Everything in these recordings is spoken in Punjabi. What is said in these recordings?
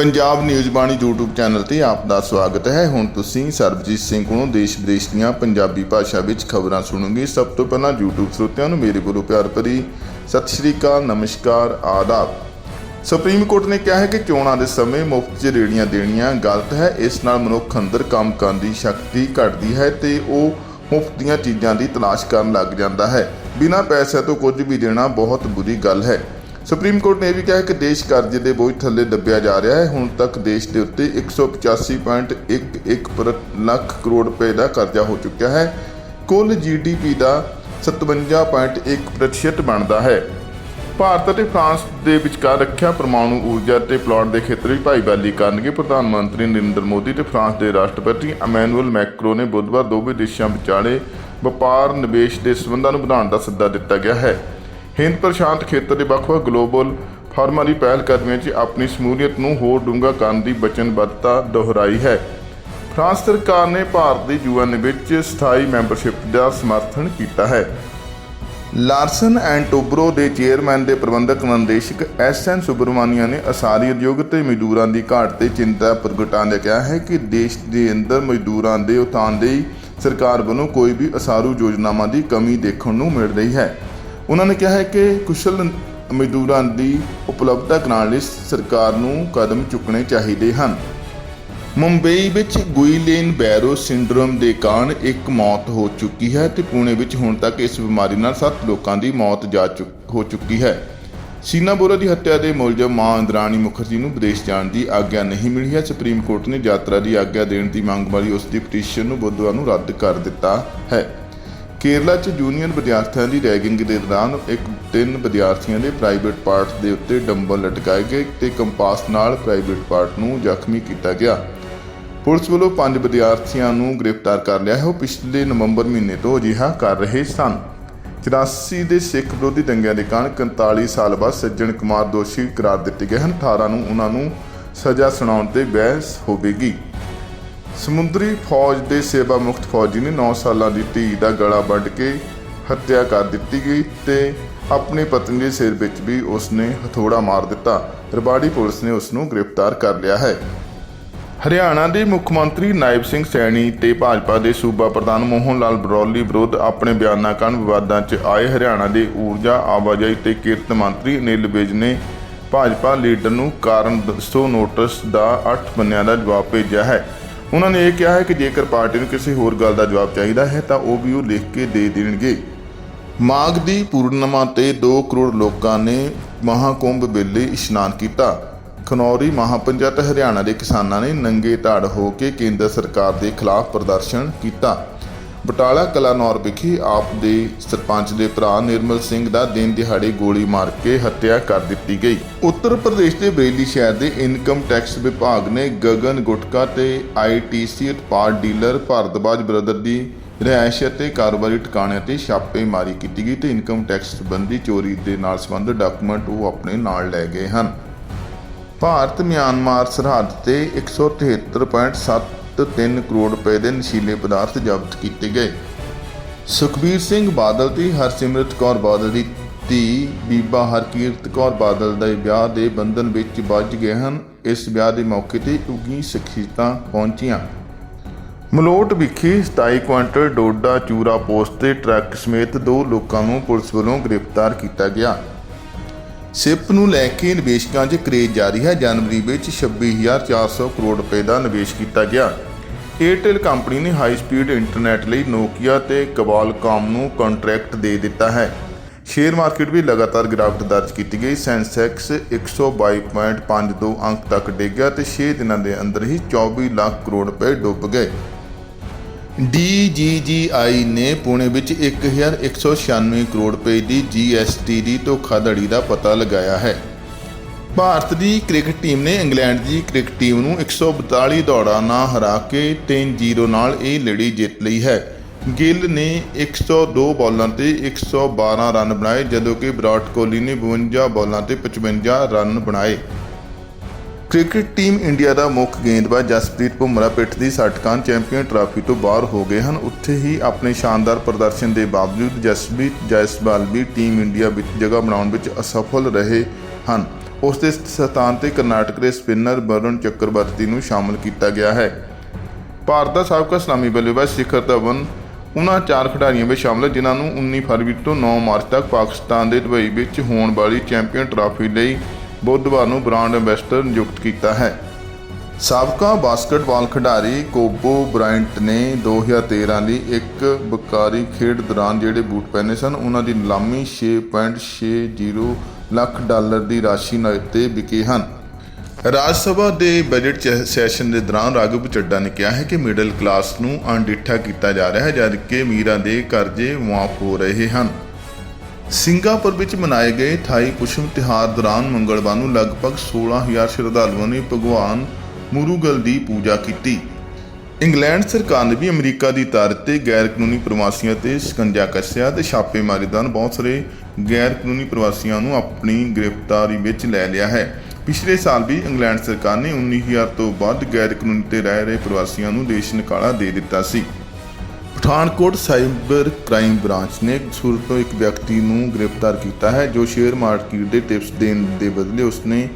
Punjab news Bani YouTube channel ਤੇ ਆਪ ਦਾ ਸਵਾਗਤ ਹੈ। ਹੁਣ ਤੁਸੀਂ ਸਰਬਜੀਤ ਸਿੰਘ ਕੋਲੋਂ ਦੇਸ਼ ਵਿਦੇਸ਼ ਦੀਆਂ ਪੰਜਾਬੀ ਭਾਸ਼ਾ ਵਿੱਚ ਖਬਰਾਂ ਸੁਣੋਗੇ। ਸਭ ਤੋਂ ਪਹਿਲਾਂ YouTube ਸਰੋਤਿਆਂ ਨੂੰ ਮੇਰੇ ਵੱਲੋਂ ਪਿਆਰ ਭਰੀ ਸਤਿ ਸ਼੍ਰੀ ਅਕਾਲ, ਨਮਸਕਾਰ, ਆਦਾਬ। ਸੁਪਰੀਮ ਕੋਰਟ ਨੇ ਕਿਹਾ ਹੈ ਕਿ ਚੋਣਾਂ ਦੇ ਸਮੇਂ ਮੁਫਤ 'ਚ ਰੇੜੀਆਂ ਦੇਣੀਆਂ ਗਲਤ ਹੈ। ਇਸ ਨਾਲ ਮਨੁੱਖ ਅੰਦਰ ਕੰਮ ਕਰਨ ਦੀ ਸ਼ਕਤੀ ਘਟਦੀ ਹੈ ਤੇ ਉਹ ਮੁਫਤ ਦੀਆਂ ਚੀਜ਼ਾਂ ਦੀ ਤਲਾਸ਼ ਕਰਨ ਲੱਗ ਜਾਂਦਾ ਹੈ। ਬਿਨਾਂ ਪੈਸੇ ਤੋਂ ਕੁਝ ਵੀ ਦੇਣਾ ਬਹੁਤ ਬੁਰੀ ਗੱਲ ਹੈ। ਸੁਪਰੀਮ ਕੋਰਟ ਨੇ ਇਹ ਵੀ ਕਿਹਾ ਕਿ ਦੇਸ਼ ਕਰਜ਼ੇ ਦੇ ਬੋਝ ਥੱਲੇ ਦੱਬਿਆ ਜਾ ਰਿਹਾ ਹੈ। ਹੁਣ ਤੱਕ ਦੇਸ਼ ਦੇ ਉੱਤੇ 185.11 ਪਰ ਲੱਖ ਕਰੋੜ ਰੁਪਏ ਦਾ ਕਰਜ਼ਾ ਹੋ ਚੁੱਕਿਆ ਹੈ। ਕੁੱਲ ਜੀਡੀਪੀ ਦਾ 57.1% ਬਣਦਾ ਹੈ। ਭਾਰਤ ਅਤੇ ਫਰਾਂਸ ਦੇ ਵਿਚਕਾਰ ਰੱਖਿਆ ਪਰਮਾਣੂ ਊਰਜਾ ਤੇ ਪਲਾਟ ਦੇ ਖੇਤਰ ਵਿੱਚ ਭਾਈਵਾਲੀ ਕਰਨਗੇ। ਪ੍ਰਧਾਨ ਮੰਤਰੀ ਨਰਿੰਦਰ ਮੋਦੀ ਤੇ ਫਰਾਂਸ ਦੇ ਰਾਸ਼ਟਰਪਤੀ ਐਮੈਨੂਅਲ ਮੈਕਰੋ ਨੇ ਬੁੱਧਵਾਰ ਦੋਵੇਂ ਦੇਸ਼ਾਂ ਵਿਚਾਲੇ ਵਪਾਰ, ਨਿਵੇਸ਼ ਦੇ ਸਬੰਧਾਂ ਨੂੰ ਵਧਾਉਣ ਦਾ ਸੱਦਾ ਦਿੱਤਾ ਗਿਆ ਹੈ। ਹਿੰਦ ਪ੍ਰਸ਼ਾਂਤ ਖੇਤਰ ਦੇ ਵੱਖ-ਵੱਖ ਗਲੋਬਲ ਫਾਰਮਾਂ ਦੀ ਪਹਿਲਕਦਮੀਆਂ 'ਚ ਆਪਣੀ ਸ਼ਮੂਲੀਅਤ ਨੂੰ ਹੋਰ ਡੂੰਘਾ ਕਰਨ ਦੀ ਵਚਨਬੱਧਤਾ ਦੁਹਰਾਈ ਹੈ। ਫਰਾਂਸ ਸਰਕਾਰ ਨੇ ਭਾਰਤ ਦੀ ਯੂਐਨ ਵਿੱਚ ਸਥਾਈ ਮੈਂਬਰਸ਼ਿਪ ਦਾ ਸਮਰਥਨ ਕੀਤਾ ਹੈ। ਲਾਰਸਨ ਐਂਡ ਟੋਬਰੋ ਦੇ ਚੇਅਰਮੈਨ ਦੇ ਪ੍ਰਬੰਧਕ ਨਿਰਦੇਸ਼ਕ ਐਸ ਐਨ ਸੁਬਰਮਾਨੀਆ ਨੇ ਅਸਾਰੀ ਉਦਯੋਗ ਤੇ ਮਜ਼ਦੂਰਾਂ ਦੀ ਘਾਟ ਤੇ ਚਿੰਤਾ ਪ੍ਰਗਟਾਉਂਦਿਆਂ ਕਿਹਾ ਹੈ ਕਿ ਦੇਸ਼ ਦੇ ਅੰਦਰ ਮਜ਼ਦੂਰਾਂ ਦੇ ਉਤਾਂ ਲਈ ਸਰਕਾਰ ਵੱਲੋਂ ਕੋਈ ਵੀ ਅਸਾਰੂ ਯੋਜਨਾਵਾਂ ਦੀ ਕਮੀ ਦੇਖਣ ਨੂੰ ਮਿਲ ਰਹੀ ਹੈ। ਉਹਨਾਂ ਨੇ ਕਿਹਾ ਹੈ ਕਿ ਕੁਸ਼ਲ ਮਜ਼ਦੂਰਾਂ ਦੀ ਉਪਲਬਧਤਾ ਕਰਾਉਣ ਲਈ ਸਰਕਾਰ ਨੂੰ ਕਦਮ ਚੁੱਕਣੇ ਚਾਹੀਦੇ ਹਨ। ਮੁੰਬਈ ਵਿੱਚ ਗੁਈਲੇਨ ਬੈਰੋ ਸਿੰਡਰੋਮ ਦੇ ਕਾਰਨ ਇੱਕ ਮੌਤ ਹੋ ਚੁੱਕੀ ਹੈ ਤੇ ਪੁਣੇ ਵਿੱਚ ਹੁਣ ਤੱਕ ਇਸ ਬਿਮਾਰੀ ਨਾਲ 7 ਲੋਕਾਂ ਦੀ ਮੌਤ ਜਾ ਚੁੱਕ, ਹੋ ਚੁੱਕੀ ਹੈ। ਸੀਨਾ ਬੋਰਾ ਦੀ ਹੱਤਿਆ ਦੇ ਮੁਲਜ਼ਮ ਮਾਂ ਇੰਦਰਾਣੀ ਮੁਖਰਜੀ ਨੂੰ ਵਿਦੇਸ਼ ਜਾਣ ਦੀ ਆਗਿਆ ਨਹੀਂ ਮਿਲੀ ਹੈ। ਸੁਪਰੀਮ ਕੋਰਟ ਨੇ ਯਾਤਰਾ ਦੀ ਆਗਿਆ ਦੇਣ ਦੀ ਮੰਗ ਵਾਲੀ ਉਸ ਦੀ ਪਟੀਸ਼ਨ ਨੂੰ ਬੁੱਧਵਾਰ ਨੂੰ ਰੱਦ ਕਰ ਦਿੱਤਾ ਹੈ। ਕੇਰਲਾ 'ਚ ਜੂਨੀਅਰ ਵਿਦਿਆਰਥੀਆਂ ਦੀ ਰੈਗਿੰਗ ਦੇ ਦੌਰਾਨ ਇੱਕ ਤਿੰਨ ਵਿਦਿਆਰਥੀਆਂ ਦੇ ਪ੍ਰਾਈਵੇਟ ਪਾਰਟ ਦੇ ਉੱਤੇ ਡੰਬਲ ਲਟਕਾਏ ਗਏ ਤੇ ਕੰਪਾਸ ਨਾਲ ਪ੍ਰਾਈਵੇਟ ਪਾਰਟ ਨੂੰ ਜ਼ਖਮੀ ਕੀਤਾ ਗਿਆ। ਪੁਲਿਸ ਵੱਲੋਂ ਪੰਜ ਵਿਦਿਆਰਥੀਆਂ ਨੂੰ ਗ੍ਰਿਫਤਾਰ ਕਰ ਲਿਆ ਹੈ। ਉਹ ਪਿਛਲੇ ਨਵੰਬਰ ਮਹੀਨੇ ਤੋਂ ਅਜਿਹਾ ਕਰ ਰਹੇ ਸਨ। 84 ਦੇ ਸਿੱਖ ਵਿਰੋਧੀ ਦੰਗਿਆਂ ਦੇ ਕਾਰਨ 41 ਸਾਲ ਬਾਅਦ ਸੱਜਣ ਕੁਮਾਰ ਦੋਸ਼ੀ ਕਰਾਰ ਦਿੱਤੇ ਗਏ ਹਨ। 18 ਨੂੰ ਉਹਨਾਂ ਨੂੰ ਸਜ਼ਾ ਸੁਣਾਉਣ ਤੇ ਬਹਿਸ ਹੋਵੇਗੀ। ਸਮੁੰਦਰੀ ਫੌਜ ਦੇ ਸੇਵਾ ਮੁਕਤ ਫੌਜੀ ਨੇ 9 ਸਾਲਾਂ ਦੀ ਧੀ ਦਾ ਗਲਾ ਵੱਢ ਕੇ ਹੱਤਿਆ ਕਰ ਦਿੱਤੀ ਗਈ ਤੇ ਆਪਣੀ ਪਤਨੀ ਦੇ ਸਿਰ ਵਿੱਚ ਵੀ ਉਸਨੇ ਹਥੌੜਾ ਮਾਰ ਦਿੱਤਾ। ਰਬਾੜੀ ਪੁਲਿਸ ਨੇ ਉਸ ਨੂੰ ਗ੍ਰਿਫਤਾਰ ਕਰ ਲਿਆ ਹੈ। ਹਰਿਆਣਾ ਦੇ ਮੁੱਖ ਮੰਤਰੀ ਨਾਇਬ ਸਿੰਘ ਸੈਣੀ ਤੇ ਭਾਜਪਾ ਦੇ ਸੂਬਾ ਪ੍ਰਧਾਨ ਮੋਹਨ ਲਾਲ ਬਰੌਲੀ ਵਿਰੁੱਧ ਆਪਣੇ ਬਿਆਨਾਂ ਕਾਰਨ ਵਿਵਾਦਾਂ 'ਚ ਆਏ ਹਰਿਆਣਾ ਦੇ ਊਰਜਾ ਆਵਾਜਾਈ ਤੇ ਕਿਰਤ ਮੰਤਰੀ ਅਨਿਲ ਵਿਜ ਨੇ ਭਾਜਪਾ ਲੀਡਰ ਨੂੰ ਕਾਰਨ ਦੱਸੋ ਨੋਟਿਸ ਦਾ 8 ਪੰਨਿਆਂ ਦਾ ਜਵਾਬ ਭੇਜਿਆ ਹੈ। ਉਹਨਾਂ ਨੇ ਇਹ ਕਿਹਾ ਹੈ ਕਿ ਜੇਕਰ ਪਾਰਟੀ ਨੂੰ ਕਿਸੇ ਹੋਰ ਗੱਲ ਦਾ ਜਵਾਬ ਚਾਹੀਦਾ ਹੈ, ਤਾਂ ਉਹ ਵੀ ਉਹ ਲਿਖ ਕੇ ਦੇ ਦੇਣਗੇ। ਮਾਘ ਦੀ ਪੂਰਨਿਮਾ ਤੇ 2 ਕਰੋੜ ਲੋਕਾਂ ਨੇ ਮਹਾਕੁੰਭ ਵੇਲੇ ਇਸ਼ਨਾਨ ਕੀਤਾ। ਖਨੌਰੀ ਮਹਾਪੰਚਾਇਤ ਹਰਿਆਣਾ ਦੇ ਕਿਸਾਨਾਂ ਨੇ ਨੰਗੇ ਧਾੜ ਹੋ ਕੇ ਕੇਂਦਰ ਸਰਕਾਰ ਦੇ ਖਿਲਾਫ ਪ੍ਰਦਰਸ਼ਨ ਕੀਤਾ। ਬਟਾਲਾ ਕਲਾਨੌਰ ਵਿਖੇ ਆਪ ਦੇ ਸਰਪੰਚ ਦੇ ਭਰਾ ਨਿਰਮਲ ਸਿੰਘ ਦਾ ਦਿਨ ਦਿਹਾੜੇ ਗੋਲੀ ਮਾਰ ਕੇ ਹੱਤਿਆ ਕਰ ਦਿੱਤੀ ਗਈ। ਉੱਤਰ ਪ੍ਰਦੇਸ਼ ਦੇ ਬਰੇਲੀ ਸ਼ਹਿਰ ਦੇ ਇਨਕਮ ਟੈਕਸ ਵਿਭਾਗ ਨੇ ਗਗਨ ਗੁਟਕਾ ਤੇ ਆਈਟੀਸੀ ਉਤਪਾਦ ਡੀਲਰ ਭਾਰਦਵਾਜ ਬ੍ਰਦਰ ਦੀ ਰਿਹਾਇਸ਼ ਅਤੇ ਕਾਰੋਬਾਰੀ ਟਿਕਾਣਿਆਂ ਤੇ ਛਾਪੇਮਾਰੀ ਕੀਤੀ ਗਈ ਤੇ ਇਨਕਮ ਟੈਕਸ ਸੰਬੰਧੀ ਚੋਰੀ ਦੇ ਨਾਲ ਸੰਬੰਧਿਤ ਡਾਕੂਮੈਂਟ ਉਹ ਆਪਣੇ ਨਾਲ ਲੈ ਗਏ ਹਨ। ਭਾਰਤ ਮਿਆਂਮਾਰ ਸਰਹੱਦ ਤੇ 173.73 ਕਰੋੜ ਰੁਪਏ ਦੇ ਨਸ਼ੀਲੇ ਪਦਾਰਥ ਜ਼ਬਤ ਕੀਤੇ ਗਏ। ਸੁਖਬੀਰ ਸਿੰਘ ਬਾਦਲ ਤੇ ਹਰਸਿਮਰਤ ਕੌਰ ਬਾਦਲ ਦੀ ਧੀ ਬੀਬਾ ਹਰਕੀਰਤ ਕੌਰ ਬਾਦਲ ਦੇ ਵਿਆਹ ਦੇ ਬੰਧਨ ਵਿੱਚ ਵੱਜ ਗਏ ਹਨ। ਇਸ ਵਿਆਹ ਦੇ ਮੌਕੇ ਤੇ ਉਗੀ ਸਖੀਤਾਂ ਪਹੁੰਚੀਆਂ। ਮਲੋਟ ਵਿਖੇ 27 ਕੁਇੰਟਲ ਡੋਡਾ ਚੂਰਾ ਪੋਸਟ ਤੇ ਟਰੱਕ ਸਮੇਤ ਦੋ ਲੋਕਾਂ ਨੂੰ ਪੁਲਿਸ ਵੱਲੋਂ ਗ੍ਰਿਫਤਾਰ ਕੀਤਾ ਗਿਆ। ਸਿਪ ਨੂੰ ਲੈ ਕੇ ਨਿਵੇਸ਼ਕਾਂ 'ਚ ਕਰੇਜ਼ ਜਾਰੀ ਹੈ। ਜਨਵਰੀ ਵਿੱਚ 26400 ਕਰੋੜ ਰੁਪਏ ਦਾ ਨਿਵੇਸ਼ ਕੀਤਾ ਗਿਆ। ਏਅਰਟੈਲ ਕੰਪਨੀ ਨੇ ਹਾਈ ਸਪੀਡ ਇੰਟਰਨੈਟ ਲਈ ਨੋਕੀਆ ਤੇ ਕਵਾਲਕਾਮ ਨੂੰ ਕੰਟਰੈਕਟ ਦੇ ਦਿੱਤਾ ਹੈ। ਸ਼ੇਅਰ ਮਾਰਕੀਟ ਵੀ ਲਗਾਤਾਰ ਗਿਰਾਵਟ ਦਰਜ ਕੀਤੀ ਗਈ। ਸੈਂਸੈਕਸ 122.52 ਅੰਕ ਤੱਕ ਡਿੱਗਿਆ ਤੇ 6 ਦਿਨਾਂ ਦੇ ਅੰਦਰ ਹੀ 24 ਲੱਖ ਕਰੋੜ ਰੁਪਏ ਡੁੱਬ ਗਏ। DGGI ਨੇ ਪੁਣੇ ਵਿੱਚ 1196 ਕਰੋੜ ਰੁਪਏ ਦੀ GST ਦੀ ਧੋਖਾਧੜੀ ਦਾ ਪਤਾ ਲਗਾਇਆ ਹੈ। ਭਾਰਤ ਦੀ ਕ੍ਰਿਕਟ ਟੀਮ ਨੇ ਇੰਗਲੈਂਡ ਦੀ ਕ੍ਰਿਕਟ ਟੀਮ ਨੂੰ 142 ਦੌੜਾਂ ਨਾਲ ਹਰਾ ਕੇ 3-0 ਨਾਲ ਇਹ ਲੜੀ ਜਿੱਤ ਲਈ ਹੈ। ਗਿੱਲ ਨੇ 102 ਬਾਲਾਂ ਤੇ 112 ਰਨ ਬਣਾਏ, ਜਦੋਂ ਕਿ ਵਿਰਾਟ ਕੋਹਲੀ ਨੇ 52 ਬਾਲਾਂ ਤੇ 55 ਰਨ ਬਣਾਏ। ਕ੍ਰਿਕਟ ਟੀਮ ਇੰਡੀਆ ਦਾ ਮੁੱਖ ਗੇਂਦਬਾਜ਼ ਜਸਪ੍ਰੀਤ ਬੁਮਰਾਹ ਪਿੱਠ ਦੀ ਸੱਟ ਚੈਂਪੀਅਨ ਟਰਾਫੀ ਤੋਂ ਬਾਹਰ ਹੋ ਗਏ ਹਨ। ਉੱਥੇ ਹੀ ਆਪਣੇ ਸ਼ਾਨਦਾਰ ਪ੍ਰਦਰਸ਼ਨ ਦੇ ਬਾਵਜੂਦ ਜਸਪ੍ਰੀਤ, ਜੈਸਵਾਲ ਵੀ ਟੀਮ ਇੰਡੀਆ ਵਿੱਚ ਜਗ੍ਹਾ ਬਣਾਉਣ ਵਿੱਚ ਅਸਫਲ ਰਹੇ ਹਨ। ਉਸ ਦੇ ਸਥਾਨ ਤੇ ਕਰਨਾਟਕ ਦੇ ਸਪਿਨਰ ਵਰੁਣ ਚੱਕਰਵਰਤੀ ਨੂੰ ਸ਼ਾਮਲ ਕੀਤਾ ਗਿਆ ਹੈ। ਭਾਰਤ ਦਾ ਸਾਬਕਾ ਸਲਾਮੀ ਬੱਲੇਬਾਜ਼ ਸਿਖਰ ਧਵਨ ਉਹਨਾਂ ਚਾਰ ਖਿਡਾਰੀਆਂ ਵਿੱਚ ਸ਼ਾਮਲ, ਜਿਨ੍ਹਾਂ ਨੂੰ 19 ਫਰਵਰੀ ਤੋਂ 9 ਮਾਰਚ ਤੱਕ ਪਾਕਿਸਤਾਨ ਦੇ ਦੁਬਈ ਵਿੱਚ ਹੋਣ ਵਾਲੀ ਚੈਂਪੀਅਨ ਟਰਾਫੀ ਲਈ ਬੁੱਧਵਾਰ ਨੂੰ ਬ੍ਰਾਂਡ ਐਂਬੈਸਡਰ ਨਿਯੁਕਤ ਕੀਤਾ ਹੈ। ਸਾਬਕਾ ਬਾਸਕਟਬਾਲ ਖਿਡਾਰੀ ਕੋਬੋ ਬ੍ਰਾਇੰਟ ਨੇ 2013 ਲਈ ਇੱਕ ਬਕਾਰੀ ਖੇਡ ਦੌਰਾਨ ਜਿਹੜੇ ਬੂਟ ਪਹਿਨੇ ਸਨ, ਉਹਨਾਂ ਦੀ ਨਿਲਾਮੀ 6.60 ਲੱਖ ਡਾਲਰ ਦੀ ਰਾਸ਼ੀ ਨਾਲ ਤੇ ਵਿਕੇ ਹਨ। ਰਾਜ ਸਭਾ ਦੇ ਬਜਟ ਚ- ਸੈਸ਼ਨ ਦੇ ਦੌਰਾਨ ਰਾਘਵ ਚੱਡਾ ਨੇ ਕਿਹਾ ਹੈ ਕਿ ਮਿਡਲ ਕਲਾਸ ਨੂੰ ਅਣਡਿੱਠਾ ਕੀਤਾ ਜਾ ਰਿਹਾ ਹੈ ਜਦਕਿ ਮੀਰਾਂ ਦੇ ਕਰਜ਼ੇ ਮਾਫ ਹੋ ਰਹੇ ਹਨ। ਸਿੰਗਾਪੁਰ ਵਿੱਚ ਮਨਾਏ ਗਏ ਥਾਈ ਪੁਸ਼ਮ ਤਿਹਾਰ ਦੌਰਾਨ ਮੰਗਲਵਾਰ ਨੂੰ ਲਗਭਗ 16000 ਸ਼ਰਧਾਲੂਆਂ ਨੇ ਭਗਵਾਨ ਮੁਰੂਗਲ ਦੀ ਪੂਜਾ ਕੀਤੀ। ਇੰਗਲੈਂਡ ਸਰਕਾਰ ਨੇ ਵੀ ਅਮਰੀਕਾ ਦੀ ਤਾਰ ਤੇ ਗੈਰ ਕਾਨੂੰਨੀ ਪ੍ਰਵਾਸੀਆਂ ਤੇ ਸ਼ਿਕੰਜਾ ਕੱਸਿਆ ਤੇ ਛਾਪੇਮਾਰੀ ਦੌਰਾਨ ਬਹੁਤ ਸਾਰੇ ਗੈਰ ਕਾਨੂੰਨੀ ਪ੍ਰਵਾਸੀਆਂ ਨੂੰ ਆਪਣੀ ਗ੍ਰਿਫਤਾਰੀ ਵਿੱਚ ਲੈ ਲਿਆ ਹੈ। ਪਿਛਲੇ ਸਾਲ ਵੀ ਇੰਗਲੈਂਡ ਸਰਕਾਰ ਨੇ 19000 ਤੋਂ ਵੱਧ ਗੈਰ ਕਾਨੂੰਨੀ ਤੇ ਰਹਿ ਰਹੇ ਪ੍ਰਵਾਸੀਆਂ ਨੂੰ ਦੇਸ਼ ਨਿਕਾਲਾ ਦੇ ਦਿੱਤਾ ਸੀ। ਪਠਾਨਕੋਟ ਸਾਈਬਰ ਕ੍ਰਾਈਮ ਬ੍ਰਾਂਚ ਨੇ ਸੂਰਤ ਤੋਂ ਇੱਕ ਵਿਅਕਤੀ ਨੂੰ ਗ੍ਰਿਫਤਾਰ ਕੀਤਾ ਹੈ, ਜੋ ਸ਼ੇਅਰ ਮਾਰਕੀਟ ਦੇ ਟਿਪਸ ਦੇਣ ਦੇ ਬਦਲੇ ਉਸਨੇ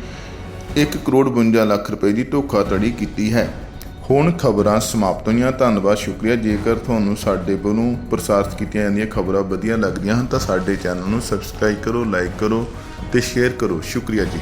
1 ਕਰੋੜ 52 ਲੱਖ ਰੁਪਏ ਦੀ ਧੋਖਾਧੜੀ ਕੀਤੀ ਹੈ। ਹੁਣ ਖਬਰਾਂ ਸਮਾਪਤ ਹੋਈਆਂ। ਧੰਨਵਾਦ, ਸ਼ੁਕਰੀਆ। ਜੇਕਰ ਤੁਹਾਨੂੰ ਸਾਡੇ ਵੱਲੋਂ ਪ੍ਰਸਾਰਿਤ ਕੀਤੀਆਂ ਜਾਂਦੀਆਂ ਖਬਰਾਂ ਵਧੀਆ ਲੱਗਦੀਆਂ ਹਨ, ਤਾਂ ਸਾਡੇ ਚੈਨਲ ਨੂੰ ਸਬਸਕ੍ਰਾਈਬ ਕਰੋ, ਲਾਈਕ ਕਰੋ ਤੇ ਸ਼ੇਅਰ ਕਰੋ। ਸ਼ੁਕਰੀਆ ਜੀ।